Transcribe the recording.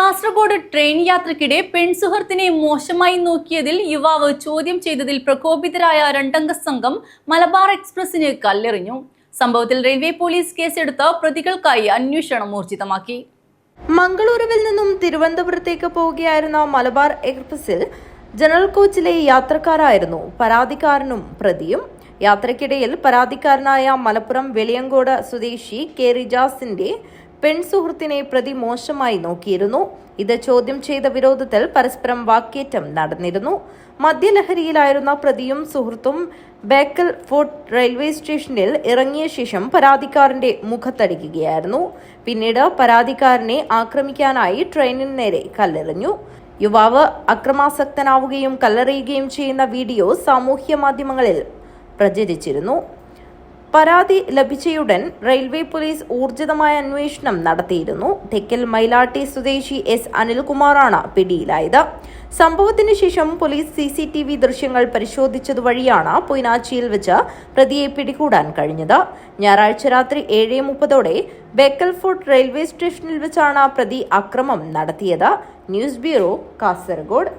Kasaragod train യാത്രക്കിടെ പെൺസുഹൃത്തിനെ മോശമായി നോക്കിയതിൽ യുവാവ് ചോദ്യം ചെയ്തതിൽ പ്രകോപിതരായ രണ്ടംഗ സംഘം മലബാർ എക്സ്പ്രസിന് കല്ലെറിഞ്ഞു. സംഭവത്തിൽ റെയിൽവേ പോലീസ് കേസെടുത്ത് പ്രതികൾക്കായി അന്വേഷണം ഊർജിതമാക്കി. മംഗളൂരുവിൽ നിന്നും തിരുവനന്തപുരത്തേക്ക് പോവുകയായിരുന്ന മലബാർ എക്സ്പ്രസിൽ ജനറൽ കോച്ചിലെ യാത്രക്കാരായിരുന്നു. പരാതിക്കാരനും പ്രതിയും. യാത്രക്കിടയിൽ പരാതിക്കാരനായ മലപ്പുറം വെളിയങ്കോട് സ്വദേശി കെ റിജാസിന്റെ പെൺസുഹൃത്തിനെ പ്രതി മോശമായി നോക്കിയിരുന്നു. ഇത് ചോദ്യം ചെയ്ത വിരോധത്തിൽ പരസ്പരം വാക്കേറ്റം നടന്നിരുന്നു. മദ്യലഹരിയിലായിരുന്ന പ്രതിയും സുഹൃത്തും ബേക്കൽ ഫോർട്ട് റെയിൽവേ സ്റ്റേഷനിൽ ഇറങ്ങിയ ശേഷം പരാതിക്കാരന്റെ മുഖത്തടിക്കുകയായിരുന്നു. പിന്നീട് പരാതിക്കാരനെ ആക്രമിക്കാനായി ട്രെയിനിന് നേരെ കല്ലെറിഞ്ഞു. യുവാവ് അക്രമാസക്തനാവുകയും കല്ലെറിയുകയും ചെയ്യുന്ന വീഡിയോ സാമൂഹ്യ മാധ്യമങ്ങളിൽ പ്രചരിച്ചിരുന്നു. പരാതി ലഭിച്ചയുടൻ റെയിൽവേ പോലീസ് ഊർജിതമായ അന്വേഷണം നടത്തിയിരുന്നു. തെക്കൽ മൈലാട്ടി സ്വദേശി എസ് അനിൽകുമാറാണ് പിടിയിലായത്. സംഭവത്തിന് ശേഷം police C C T V ദൃശ്യങ്ങൾ പരിശോധിച്ചതുവഴിയാണ് പൊയ്നാച്ചിയിൽ വെച്ച് പ്രതിയെ പിടികൂടാൻ കഴിഞ്ഞത്. ഞായറാഴ്ച രാത്രി ഏഴ് മുപ്പതോടെ ബേക്കൽ ഫോർട്ട് റെയിൽവേ സ്റ്റേഷനിൽ വെച്ചാണ് പ്രതി അക്രമം നടത്തിയത്. News bureau Kasaragod.